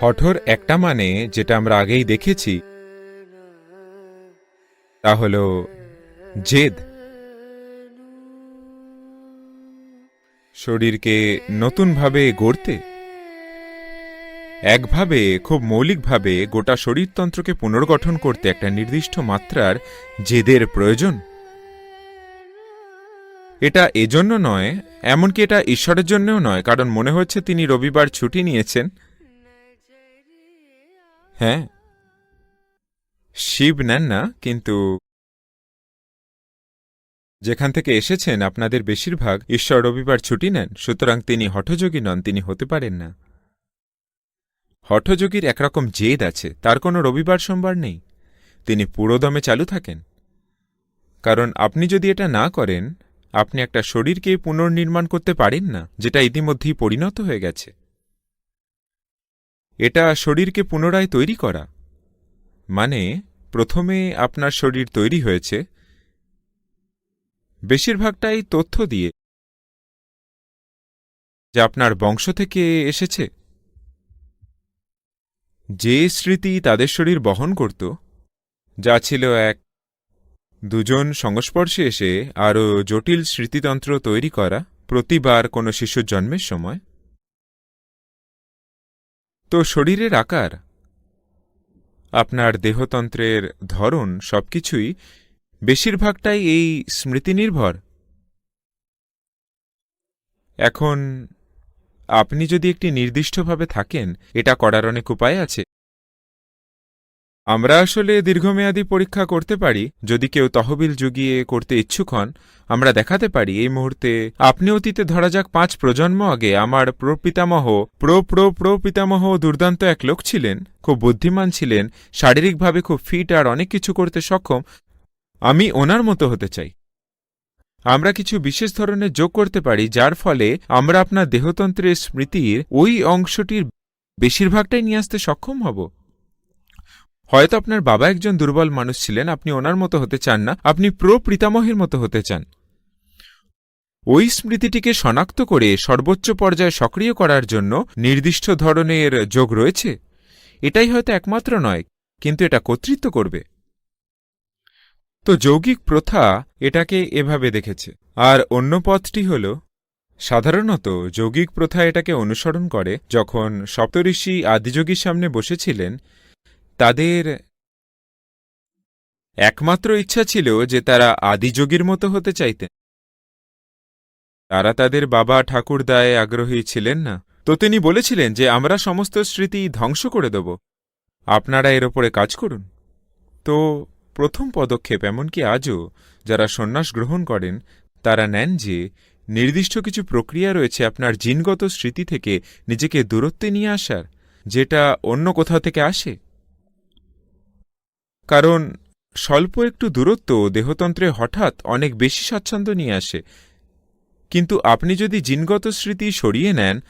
হঠর একটা মানে যেটা আমরা আগেই দেখেছি, তা হল জেদ। শরীরকে নতুনভাবে গড়তে, একভাবে, খুব মৌলিকভাবে গোটা শরীরতন্ত্রকে পুনর্গঠন করতে একটা নির্দিষ্ট মাত্রার জেদের প্রয়োজন। এটা এজন্য নয়, এমনকি এটা ঈশ্বরের জন্যও নয়, কারণ মনে হচ্ছে তিনি রবিবার ছুটি নিয়েছেন। হ্যাঁ শিব নেন না, কিন্তু যেখান থেকে এসেছেন আপনাদের বেশিরভাগ ঈশ্বর রবিবার ছুটি নেন, সুতরাং তিনি হঠযোগী নন, তিনি হতে পারেন না। হঠযোগীর একরকম জেদ আছে, তার কোনো রবিবার সোমবার নেই। তিনি পুরোদমে চালু থাকেন। কারণ আপনি যদি এটা না করেন আপনি একটা শরীরকে পুনর্নির্মাণ করতে পারেন না, যেটা ইতিমধ্যেই পরিণত হয়ে গেছে। এটা শরীরকে পুনরায় তৈরি করা। মানে প্রথমে আপনার শরীর তৈরি হয়েছে, বেশিরভাগটাই তথ্য দিয়ে, যে আপনার বংশ থেকে এসেছে। যে স্মৃতি তাদের শরীর বহন করত, যা ছিল এক দুজন সংস্পর্শে এসে আরও জটিল স্মৃতিতন্ত্র তৈরি করা প্রতিবার কোনো শিশুর জন্মের সময়। তো শরীরের আকার, আপনার দেহতন্ত্রের ধরন সবকিছুই বেশিরভাগটাই এই স্মৃতিনির্ভর। এখন আপনি যদি একটি নির্দিষ্টভাবে থাকেন, এটা করার অনেক উপায় আছে। আমরা আসলে দীর্ঘমেয়াদী পরীক্ষা করতে পারি, যদি কেউ তহবিল জুগিয়ে করতে ইচ্ছুক হন, আমরা দেখাতে পারি এই মুহূর্তে আপনি অতীতে ধরা যাক পাঁচ প্রজন্ম আগে আমার প্রপিতামহ, প্র প্র প্রপিতামহ দুর্দান্ত এক লোক ছিলেন, খুব বুদ্ধিমান ছিলেন, শারীরিকভাবে খুব ফিট আর অনেক কিছু করতে সক্ষম। আমি ওনার মতো হতে চাই। আমরা কিছু বিশেষ ধরনের যোগ করতে পারি, যার ফলে আমরা আপনার দেহতন্ত্রের স্মৃতির ওই অংশটির বেশিরভাগটাই নিয়ে আসতে সক্ষম হব। হয়তো আপনার বাবা একজন দুর্বল মানুষ ছিলেন, আপনি ওনার মতো হতে চান না, আপনি প্রো পিতামহের মতো হতে চান। ওই স্মৃতিটিকে শনাক্ত করে সর্বোচ্চ পর্যায়ে সক্রিয় করার জন্য নির্দিষ্ট ধরনের যোগ রয়েছে। এটাই হয়তো একমাত্র নয়, কিন্তু এটা কর্তৃত্ব করবে। তো যৌগিক প্রথা এটাকে এভাবে দেখেছে। আর অন্য পথটি হল, সাধারণত যৌগিক প্রথা এটাকে অনুসরণ করে, যখন সপ্তঋষি আদিযোগীর সামনে বসেছিলেন তাদের একমাত্র ইচ্ছা ছিল যে তারা আদিযোগীর মতো হতে চাইতেন। তারা তাদের বাবা ঠাকুরদায় আগ্রহী ছিলেন না। তো তিনি বলেছিলেন যে, আমরা সমস্ত স্মৃতি ধ্বংস করে দেব। আপনারা এর ওপরে কাজ করুন। তো প্রথম পদক্ষেপ এমনকি আজও যারা সন্ন্যাস গ্রহণ করেন, তারা নেন যে, নির্দিষ্ট কিছু প্রক্রিয়া রয়েছে আপনার জিনগত স্মৃতি থেকে নিজেকে দূরত্বে নিয়ে আসার, যেটা অন্য কোথাও থেকে আসে। কারণ স্বল্প একটু দূরত্ব দেহতন্ত্রে হঠাৎ অনেক বেশি স্বাচ্ছন্দ্য নিয়ে আসে। কিন্তু আপনি যদি জিনগত স্মৃতি সরিয়ে নেন,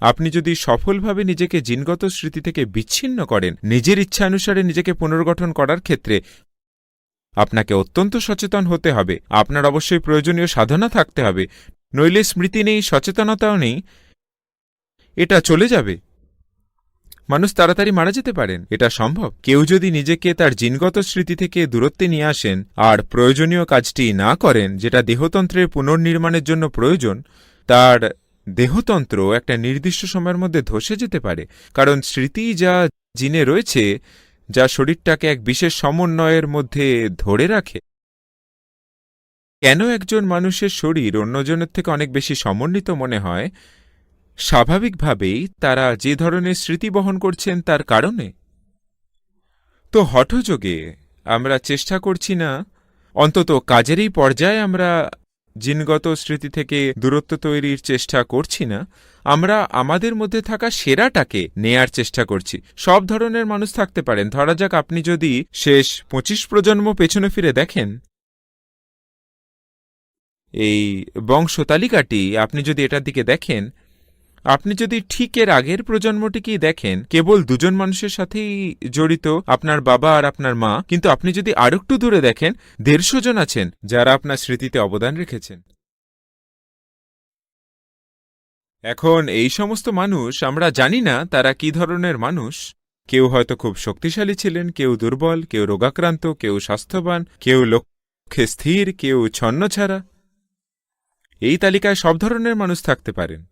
আপনি যদি সফলভাবে নিজেকে জিনগত স্মৃতি থেকে বিচ্ছিন্ন করেন, নিজের ইচ্ছানুসারে নিজেকে পুনর্গঠন করার ক্ষেত্রে আপনাকে অত্যন্ত সচেতন হতে হবে। আপনার অবশ্যই প্রয়োজনীয় সাধনা থাকতে হবে। নইলে স্মৃতি নেই, সচেতনতাও নেই। এটা চলে যাবে। মানুষ তাড়াতাড়ি মারা যেতে পারেন। এটা সম্ভব। কেউ যদি নিজেকে তার জিনগত স্মৃতি থেকে দূরত্বে নিয়ে আসেন আর প্রয়োজনীয় কাজটি না করেন, যেটা দেহতন্ত্রের পুনর্নির্মাণের জন্য প্রয়োজন, তার দেহতন্ত্র একটা নির্দিষ্ট সময়ের মধ্যে ধসে যেতে পারে। কারণ স্মৃতি যা জিনে রয়েছে, যা শরীরটাকে এক বিশেষ সমন্বয়ের মধ্যে ধরে রাখে। কেন একজন মানুষের শরীর অন্যজনের থেকে অনেক বেশি সমন্বিত মনে হয়? স্বাভাবিকভাবেই তারা যে ধরনের স্মৃতি বহন করছেন তার কারণে। তো হঠযোগে আমরা চেষ্টা করছি না, অন্তত কাজেরই পর্যায়ে আমরা জিনগত স্মৃতি থেকে দূরত্ব তৈরির চেষ্টা করছি না, আমরা আমাদের মধ্যে থাকা সেরাটাকে নেয়ার চেষ্টা করছি। সব ধরনের মানুষ থাকতে পারেন। ধরা যাক আপনি যদি শেষ পঁচিশ প্রজন্ম পেছনে ফিরে দেখেন। এই বংশ তালিকাটি আপনি যদি এটার দিকে দেখেন আপনি যদি ঠিক এর আগের প্রজন্মটিকেই দেখেন, কেবল দুজন মানুষের সাথেই জড়িত, আপনার বাবা আর আপনার মা, কিন্তু আপনি যদি আরেকটু দূরে দেখেন, দেড়শো জন আছেন যারা আপনার স্মৃতিতে অবদান রেখেছেন। এখন এই সমস্ত মানুষ, আমরা জানি না তারা কি ধরনের মানুষ। কেউ হয়তো খুব শক্তিশালী ছিলেন, কেউ দুর্বল, কেউ রোগাক্রান্ত, কেউ স্বাস্থ্যবান, কেউ লক্ষ্যে স্থির, কেউ ছন্নছাড়া। এই তালিকায় সব ধরনের মানুষ থাকতে পারেন।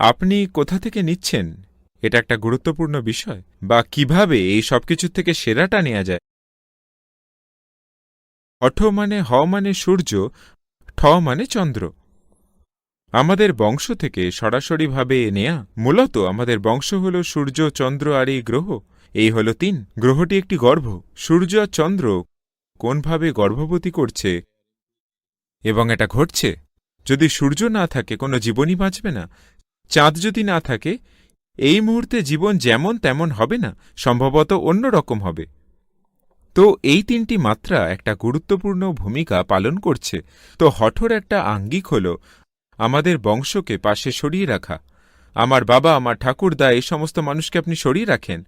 আপনি কোথা থেকে নিচ্ছেন? এটা একটা গুরুত্বপূর্ণ বিষয়। বা কীভাবে এই সবকিছু থেকে সেরাটা নেওয়া যায়? অঠ মানে হ মানে সূর্য, ঠ মানে চন্দ্র। আমাদের বংশ থেকে সরাসরিভাবে নেয়া মূলত আমাদের বংশ হল সূর্য, চন্দ্র আর এই গ্রহ। এই হল তিন। গ্রহটি একটি গর্ভ। সূর্য আর চন্দ্র কোনভাবে গর্ভবতী করছে? এবং এটা ঘটছে। যদি সূর্য না থাকে, কোনো জীবনই বাঁচবে না। চাঁদ যদি না থাকে, এই মুহূর্তে জীবন যেমন তেমন হবে না, সম্ভবত অন্য রকম হবে। তো এই তিনটি মাত্রা একটা গুরুত্বপূর্ণ ভূমিকা পালন করছে। তো হঠর একটা আঙ্গিক হল, আমাদের বংশকে পাশে সরিয়ে রাখা। আমার বাবা, আমার ঠাকুরদা, এই সমস্ত মানুষকে আপনি সরিয়ে রাখেন।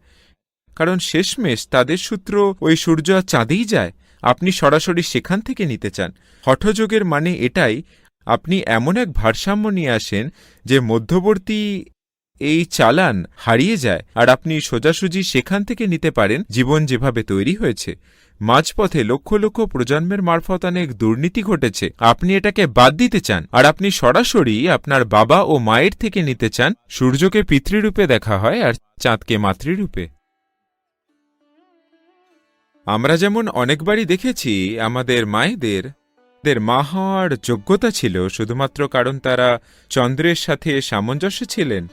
কারণ শেষমেশ তাদের সূত্র ওই সূর্য চাঁদেই যায়। আপনি সরাসরি সেখান থেকে নিতে চান। হঠযোগের মানে এটাই আপনি এমন এক ভারসাম্য নিয়ে আসেন যে মধ্যবর্তী এই চালান হারিয়ে যায় আর আপনি সোজাসুজি সেখান থেকে নিতে পারেন জীবন যেভাবে তৈরি হয়েছে। মাঝপথে লক্ষ লক্ষ প্রজন্মের মারফত অনেক দুর্নীতি ঘটেছে। আপনি এটাকে বাদ দিতে চান আর আপনি সরাসরি আপনার বাবা ও মায়ের থেকে নিতে চান। সূর্যকে পিতৃরূপে দেখা হয় আর চাঁদকে মাতৃরূপে। আমরা যেমন অনেকবারই দেখেছি, আমাদের মায়েদের দের মা হওয়ার যোগ্যতা ছিল শুধুমাত্র কারণ তারা চন্দ্রের সাথে সামঞ্জস্য ছিলেন।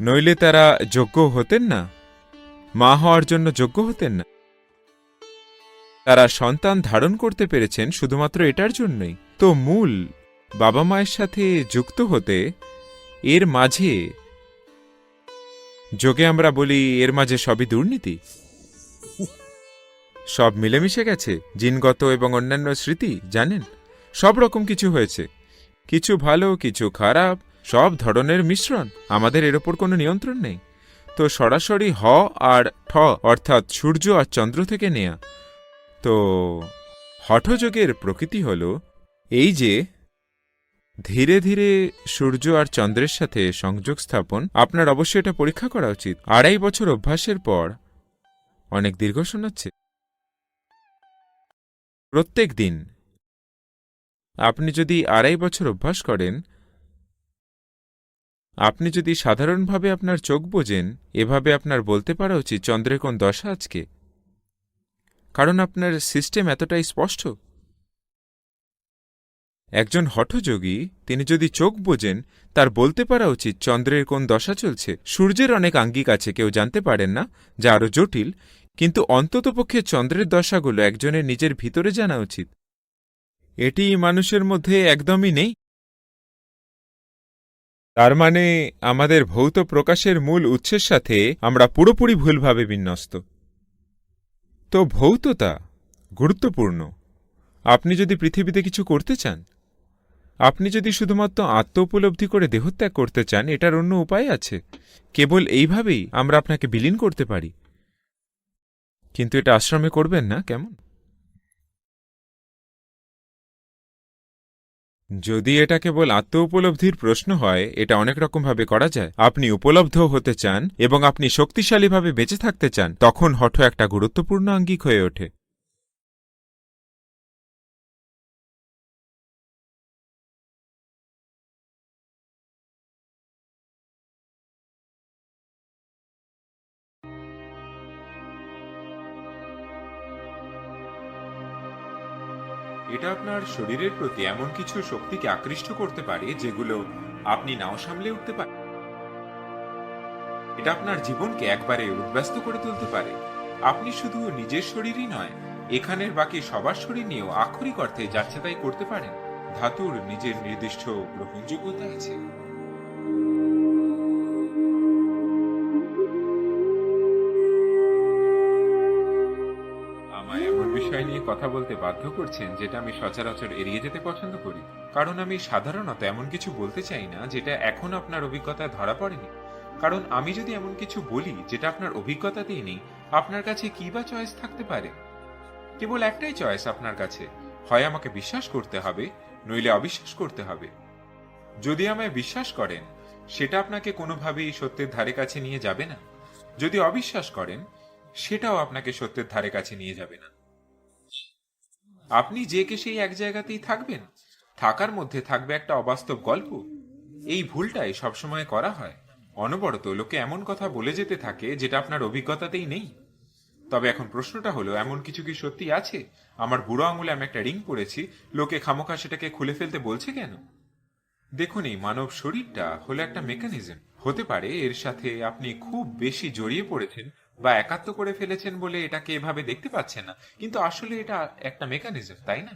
নইলে তারা যোগ্য হতেন না। মা হওয়ার জন্য যোগ্য হতেন না। তারা সন্তান ধারণ করতে পেরেছেন শুধুমাত্র এটার জন্যই। তো মূল বাবা মায়ের সাথে যুক্ত হতে এর মাঝে, যোগে আমরা বলি এর মাঝে সবই দুর্নীতি। সব মিলেমিশে গেছে, জিনগত এবং অন্যান্য স্মৃতি, জানেন? সব রকম কিছু হয়েছে। কিছু ভালো, কিছু খারাপ, সব ধরনের মিশ্রণ। আমাদের এর ওপর কোনো নিয়ন্ত্রণ নেই। তো সরাসরি হ আর ঠ, অর্থাৎ সূর্য আর চন্দ্র থেকে নেয়া। তো হঠযোগের প্রকৃতি হল এই যে, ধীরে ধীরে সূর্য আর চন্দ্রের সাথে সংযোগ স্থাপন, আপনার অবশ্যই এটা পরীক্ষা করা উচিত। আড়াই বছর অভ্যাসের পর অনেক দীর্ঘ শোনাচ্ছে। প্রত্যেক দিন। আপনি যদি আড়াই বছর অভ্যাস করেন, আপনি যদি সাধারণভাবে আপনার চোখ বোঝেন, এভাবে আপনার বলতে পারা উচিত, চন্দ্রের কোন দশা আজকে? কারণ আপনার সিস্টেম এতটাই স্পষ্ট। একজন হঠযোগী, তিনি যদি চোখ বোঝেন, তার বলতে পারা উচিত, চন্দ্রের কোন দশা চলছে? সূর্যের অনেক আঙ্গিক আছে, কেউ জানতে পারেন না, যা আরও জটিল। কিন্তু অন্ততপক্ষে চন্দ্রের দশাগুলো একজনের নিজের ভিতরে জানা উচিত। এটি মানুষের মধ্যে একদমই নেই। তার মানে আমাদের ভৌত প্রকাশের মূল উৎসের সাথে আমরা পুরোপুরি ভুলভাবে বিন্যস্ত। তো ভৌততা গুরুত্বপূর্ণ। আপনি যদি পৃথিবীতে কিছু করতে চান, আপনি যদি শুধুমাত্র আত্ম উপলব্ধি করে দেহত্যাগ করতে চান, এটার অন্য উপায় আছে। কেবল এইভাবেই আমরা আপনাকে বিলীন করতে পারি। কিন্তু এটা আশ্রমে করবেন না, কেমন? যদি এটা কেবল আত্ম উপলব্ধির প্রশ্ন হয়, এটা অনেক রকমভাবে করা যায়। আপনি উপলব্ধ হতে চান এবং আপনি শক্তিশালীভাবে বেঁচে থাকতে চান, তখন হঠ একটা গুরুত্বপূর্ণ আঙ্গিক হয়ে ওঠে। আপনার শরীরের প্রতি এমন কিছু শক্তিকে আকৃষ্ট করতে পারে যেগুলো আপনি নাও সামলে উঠতে পারেন এটা আপনার জীবনকে একবারে উদ্ব্যস্ত করে তুলতে পারে। আপনি শুধু নিজের শরীরই নয়, এখানের বাকি সবার শরীর নিয়েও আক্ষরিক অর্থে যাচ্ছে তাই করতে পারেন। ধাতুর নিজের নির্দিষ্ট গ্রহণযোগ্যতা আছে। বলতে বাধ্য করছেন যেটা আমি সচরাচর এড়িয়ে যেতে পছন্দ করি। কারণ আমি সাধারণত এমন কিছু বলতে চাই না যেটা এখন আপনার অভিজ্ঞতায় ধরা পড়েনি। কারণ আমি যদি এমন কিছু বলি যেটা আপনার অভিজ্ঞতাতেই নেই, আপনার কাছে কি বা চয়েস থাকতে পারে? কেবল একটাই চয়েস আপনার কাছে। হয় আমাকে বিশ্বাস করতে হবে, নইলে অবিশ্বাস করতে হবে। যদি আমায় বিশ্বাস করেন, সেটা আপনাকে কোনোভাবেই সত্যের ধারে কাছে নিয়ে যাবে না। যদি অবিশ্বাস করেন, সেটাও আপনাকে সত্যের ধারে কাছে নিয়ে যাবে না। আপনি যে কে সেই এক জায়গাতেই থাকবেন। থাকার মধ্যে থাকবে একটা অবাস্তব গল্প। এই ভুলটাই সবসময় করা হয়। অনবরত লোকে এমন কথা বলে যেতে থাকে, যেটা আপনার অভিজ্ঞতাতেই নেই। তবে এখন প্রশ্নটা হলো, এমন কিছু কি সত্যি আছে? আমার বুড়ো আঙুলে আমি একটা রিং পরেছি, লোকে খামোখা সেটাকে খুলে ফেলতে বলছে কেন? দেখুন, এই মানব শরীরটা হলো একটা মেকানিজম। হতে পারে এর সাথে আপনি খুব বেশি জড়িয়ে পড়েছেন বা একাত্ম করে ফেলেছেন বলে এটাকে এভাবে দেখতে পাচ্ছেন না। কিন্তু আসলে এটা একটা মেকানিজম তাই না?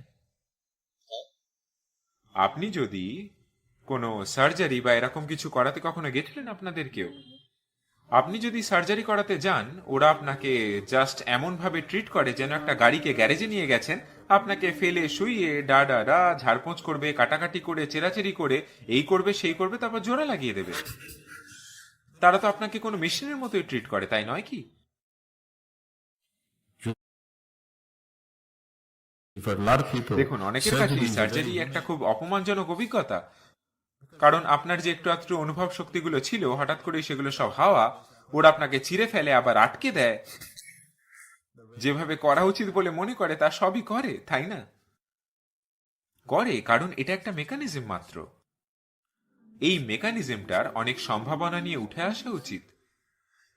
আপনি যদি কোনো সার্জারি বা এরকম কিছু করাতে কখনো গেছিলেন আপনাদের কেউ? আপনি যদি সার্জারি করাতে যান, ওরা আপনাকে জাস্ট এমন ভাবে ট্রিট করে যেন একটা গাড়িকে গ্যারেজে নিয়ে গেছেন, আপনাকে ফেলে শুইয়ে ডা ডা ডা ঝাড়পোঁচ করবে, কাটাকাটি করে চেরাচেরি করে, এই করবে, সেই করবে, তারপর জোড়া লাগিয়ে দেবে। তারা তো আপনাকে কোনো মেশিনের মতোই ট্রিট করে, তাই নয় কি? দেখুন অনেকের কাছে সার্জারি একটা খুব অপমানজনক অভিজ্ঞতা। কারণ আপনার যে একটু অনুভব শক্তিগুলো ছিল হঠাৎ করে সেগুলো সব হাওয়া ওরা আপনাকে চিরে ফেলে আবার আটকে দেয়। যেভাবে করা উচিত বলে মনে করে তা সবই করে তাই না? করে কারণ এটা একটা মেকানিজম মাত্র। এই মেকানিজমটার অনেক সম্ভাবনা নিয়ে উঠে আসা উচিত।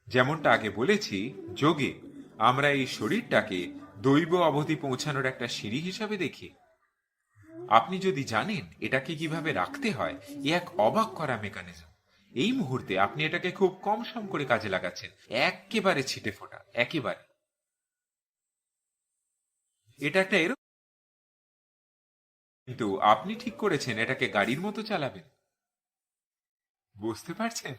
যেমনটা আগে বলেছি যোগে আমরা এই শরীরটাকে দৈব অবধি পৌঁছানোর একটা সিঁড়ি হিসাবে দেখি। আপনি যদি জানেন এটাকে কীভাবে রাখতে হয়, এ এক অবাক করা মেকানিজম এই মুহূর্তে আপনি এটাকে খুব কম সম করে কাজে লাগাচ্ছেন। একেবারে ছিটে ফোটা, একেবারে। এটা একটা এরো কিন্তু আপনি ঠিক করেছেন, এটাকে গাড়ির মতো চালাবেন। বুঝতে পারছেন?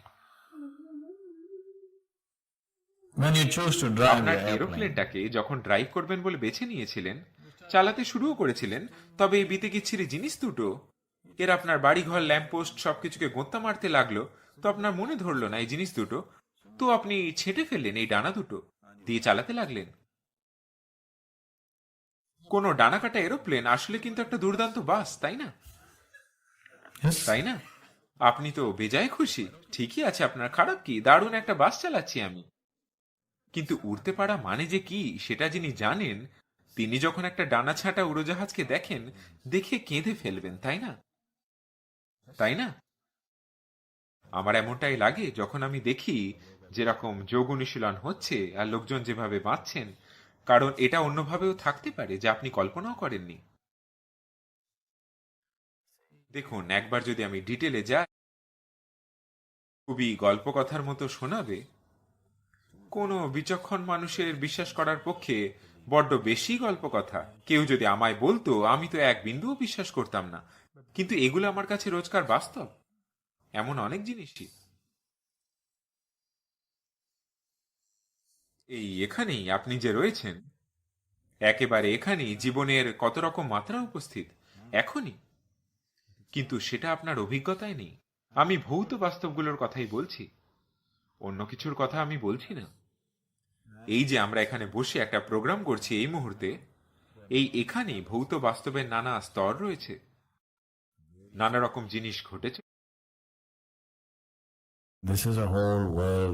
When you to drive আপনার এরোপ্লেনটাকে যখন ড্রাইভ করবেন বলে বেছে নিয়েছিলেন চালাতে শুরুও করেছিলেন তবে এই বিতে কিচ্ছিরি জিনিস দুটো। এর আপনার বাড়িঘর ল্যাম্পপোস্ট সবকিছুকে গোঁত্তা মারতে লাগল তো আপনার মনে ধরলো না এই জিনিস দুটো। তো আপনি ছেঁটে ফেললেন এই ডানা দুটো দিয়ে চালাতে লাগলেন। কোন ডানা কাটা এরোপ্লেন আসলে কিন্তু একটা দুর্দান্ত বাস তাই না? তাই না? আপনি তো বেজায় খুশি ঠিকই আছে আপনার খারাপ কি? দারুণ একটা বাস চালাচ্ছি আমি। কিন্তু উড়তে পারা মানে যে কি, সেটা যিনি জানেন, তিনি যখন একটা ডানা ছাঁটা উড়োজাহাজকে দেখেন, দেখে কেঁদে ফেলবেন, তাই না? তাই না? আমার এমনটাই লাগে যখন আমি দেখি যেরকম যোগ অনুশীলন হচ্ছে আর লোকজন যেভাবে বাঁচছেন, কারণ এটা অন্যভাবেও থাকতে পারে যা আপনি কল্পনাও করেননি। দেখুন, একবার যদি আমি ডিটেলে যাই, খুবই গল্প কথার মতো শোনাবে কোনো বিচক্ষণ মানুষের বিশ্বাস করার পক্ষে বড্ড বেশি গল্প কথা কেউ যদি আমায় বলতো, আমি তো এক বিন্দুও বিশ্বাস করতাম না। কিন্তু এগুলো আমার কাছে রোজকার বাস্তব। এমন অনেক জিনিসই। এই এখানেই আপনি যে রয়েছেন, একেবারে এখানেই জীবনের কত রকম মাত্রা উপস্থিত, এখনই। কিন্তু সেটা আপনার অভিজ্ঞতায় নেই। আমি ভৌত বাস্তবগুলোর কথাই বলছি। অন্য কিছুর কথা আমি বলছি না। এই যে আমরা এখানে বসে একটা প্রোগ্রাম করছি এই মুহূর্তে এই এখানেই ভৌত বাস্তবের নানা স্তর রয়েছে। নানা রকম জিনিস ঘটেছে.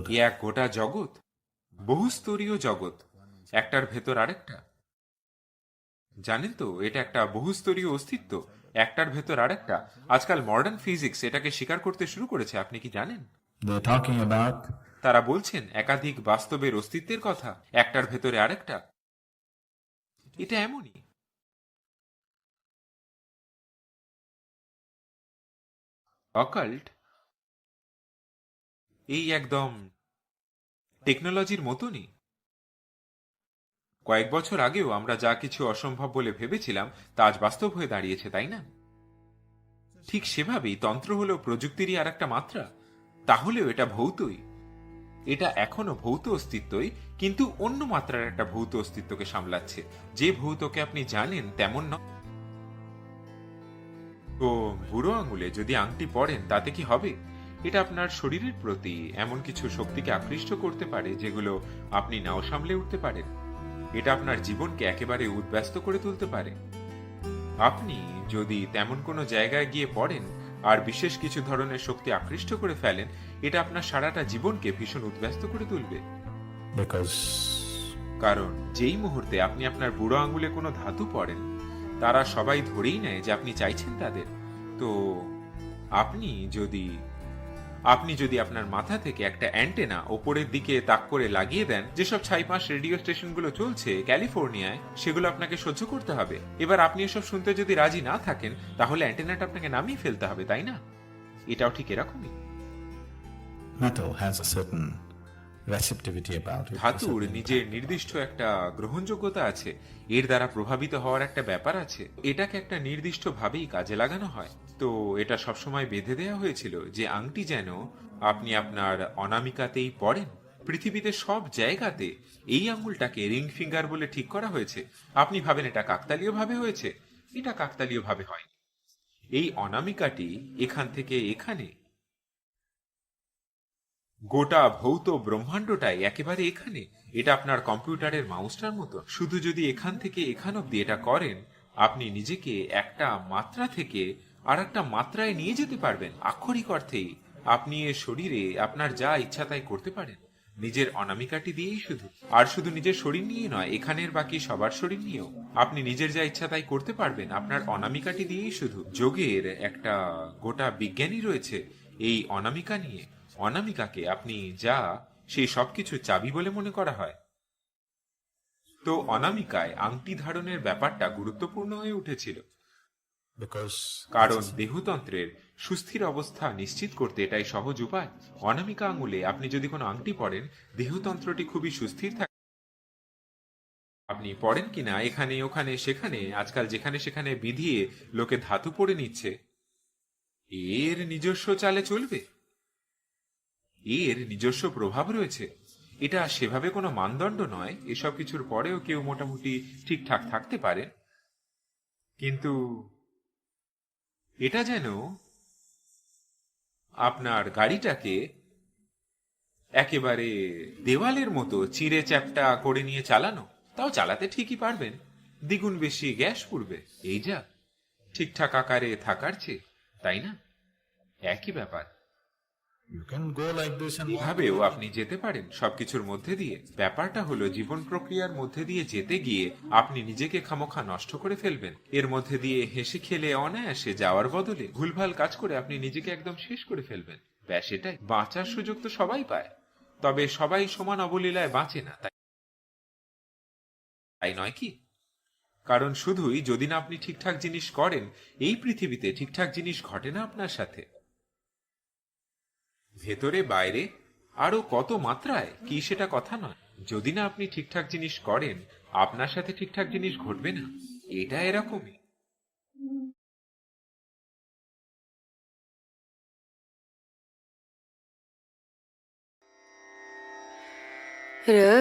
এ এক গোটা জগৎ বহুস্তরীয় জগৎ একটার ভেতর আরেকটা। জানেন তো এটা একটা বহুস্তরীয় অস্তিত্ব একটার ভেতর আরেকটা। আজকাল মডার্ন ফিজিক্স এটাকে স্বীকার করতে শুরু করেছে আপনি কি জানেন? তারা বলছেন, একাধিক বাস্তবের অস্তিত্বের কথা, একটার ভেতরে আরেকটা। এটা এমনই। অকাল্ট এই একদম টেকনোলজির মতনই। কয়েক বছর আগেও আমরা যা কিছু অসম্ভব বলে ভেবেছিলাম, তা আজ বাস্তব হয়ে দাঁড়িয়েছে, তাই না? ঠিক সেভাবেই তন্ত্র হলো প্রযুক্তিরই আর একটা মাত্রা। তাহলেও এটা ভৌতই। এটা এখনও ভৌত অস্তিত্বই, কিন্তু অন্য মাত্রার একটা ভৌত অস্তিত্বকে সামলাচ্ছে। যে ভৌতকে আপনি জানেন তেমন নয়। তো বুড়ো আঙুলে যদি আংটি পরেন, তাতে কি হবে? এটা আপনার শরীরের প্রতি এমন কিছু শক্তিকে আকৃষ্ট করতে পারে, যেগুলো আপনি নাও সামলে উঠতে পারেন। এটা আপনার জীবনকে একেবারে উদ্ব্যস্ত করে তুলতে পারে। আপনি যদি তেমন কোনো জায়গায় গিয়ে পড়েন, আর বিশেষ কিছু ধরনের শক্তি আকৃষ্ট করে ফেলেন এটা আপনার সারাটা জীবনকে ভীষণ উদ্ব্যস্ত করে তুলবে। কারণ যেই মুহূর্তে আপনি আপনার বুড়ো আঙুলে কোনো ধাতু পড়েন তারা সবাই ধরেই নেয় যে আপনি চাইছেন তাদের। তো আপনি যদি আপনি যদি আপনার মাথা থেকে একটা অ্যান্টেনা ওপরের দিকে তাক করে লাগিয়ে দেন যেসব ছাইপাঁশ রেডিও স্টেশনগুলো চলছে ক্যালিফোর্নিয়ায় সেগুলো আপনাকে সহ্য করতে হবে। এবার আপনি এসব শুনতে যদি রাজি না থাকেন তাহলে অ্যান্টেনাটা আপনাকে নামিয়ে ফেলতে হবে তাই না? এটাও ঠিক এরকমই। ধাতুর নিজের নির্দিষ্ট একটা গ্রহণযোগ্যতা আছে। এর দ্বারা প্রভাবিত হওয়ার একটা ব্যাপার আছে। এটাকে একটা নির্দিষ্ট ভাবেই কাজে লাগানো হয়। তো এটা সবসময় বেঁধে দেওয়া হয়েছিল যে আংটি যেন আপনি আপনার অনামিকাতেই পড়েন পৃথিবীতে সব জায়গাতে এই আঙুলটাকে রিং ফিঙ্গার বলে ঠিক করা হয়েছে। আপনি ভাবেন এটা কাকতালীয় ভাবে হয়েছে? এটা কাকতালীয় ভাবে হয় এই অনামিকাটি এখান থেকে এখানে গোটা ভৌত ব্রহ্মাণ্ডটাই একেবারে এখানে। এটা আপনার কম্পিউটারের মাউসটার মতো শুধু যদি এখান থেকে এখান অব্দি এটা করেন, আপনি নিজেকে একটা মাত্রা থেকে আর একটা মাত্রায় নিয়ে যেতে পারবেন। আক্ষরিক অর্থেই আপনি এ শরীরে আপনার যা ইচ্ছা তাই করতে পারেন। নিজের অনামিকাটি দিয়েই শুধু। আর শুধু নিজের শরীর নিয়ে নয়, এখানের বাকি সবার শরীর নিয়েও। আপনি নিজের যা ইচ্ছা তাই করতে পারবেন, আপনার অনামিকাটি দিয়েই শুধু। যোগের একটা গোটা বিজ্ঞানী রয়েছে, এই অনামিকা নিয়ে। অনামিকাকে আপনি যা সেই সবকিছু চাবি বলে মনে করা হয়। তো অনামিকায় আংটি ধারণের ব্যাপারটা গুরুত্বপূর্ণ হয়ে উঠেছিল। কারণ দেহতন্ত্রের সুস্থির অবস্থা নিশ্চিত করতে এটাই সহজ উপায়। অনামিকা আঙুলে আপনি যদি কোনো আংটি পরেন দেহতন্ত্রটি খুবই সুস্থির থাকে আপনি পড়েন কিনা এখানে ওখানে সেখানে আজকাল যেখানে সেখানে বিধিয়ে লোকে ধাতু পড়ে নিচ্ছে। এর নিজস্ব চালে চলবে। এর নিজস্ব প্রভাব রয়েছে। এটা সেভাবে কোনো মানদণ্ড নয়, এসব কিছুর পরেও কেউ মোটামুটি ঠিকঠাক থাকতে পারে। কিন্তু এটা যেন আপনার গাড়িটাকে একেবারে দেওয়ালের মতো চিড়ে চ্যাপটা করে নিয়ে চালানো, তাও চালাতে ঠিকই পারবেন। দ্বিগুণ বেশি গ্যাস পুড়বে, এই যা ঠিকঠাক আকারে থাকার চেয়ে, তাই না? একই ব্যাপার। এভাবেও আপনি যেতে পারেন সবকিছুর মধ্যে দিয়ে। ব্যাপারটা হলো, জীবন প্রক্রিয়ার মধ্যে দিয়ে যেতে গিয়ে আপনি নিজেকে খামোখা নষ্ট করে ফেলবেন। এর মধ্যে দিয়ে হেসে খেলে, অনায়াসে যাওয়ার বদলে ভুলভাল কাজ করে আপনি নিজেকে একদম শেষ করে ফেলবেন। ব্যাস, এটাই। বাঁচার সুযোগ তো সবাই পায়। তবে সবাই সমান অবলীলায় বাঁচে না, তাই তাই নয় কি? কারণ শুধুই যদি না আপনি ঠিকঠাক জিনিস করেন, এই পৃথিবীতে ঠিকঠাক জিনিস ঘটে না আপনার সাথে। ভেতরে, বাইরে, আরও কত মাত্রায়? কি সেটা কথা নয়। যদি না আপনি ঠিকঠাক জিনিস করেন, আপনার সাথে ঠিকঠাক জিনিস ঘটবে না। এটা এরকমই। Rana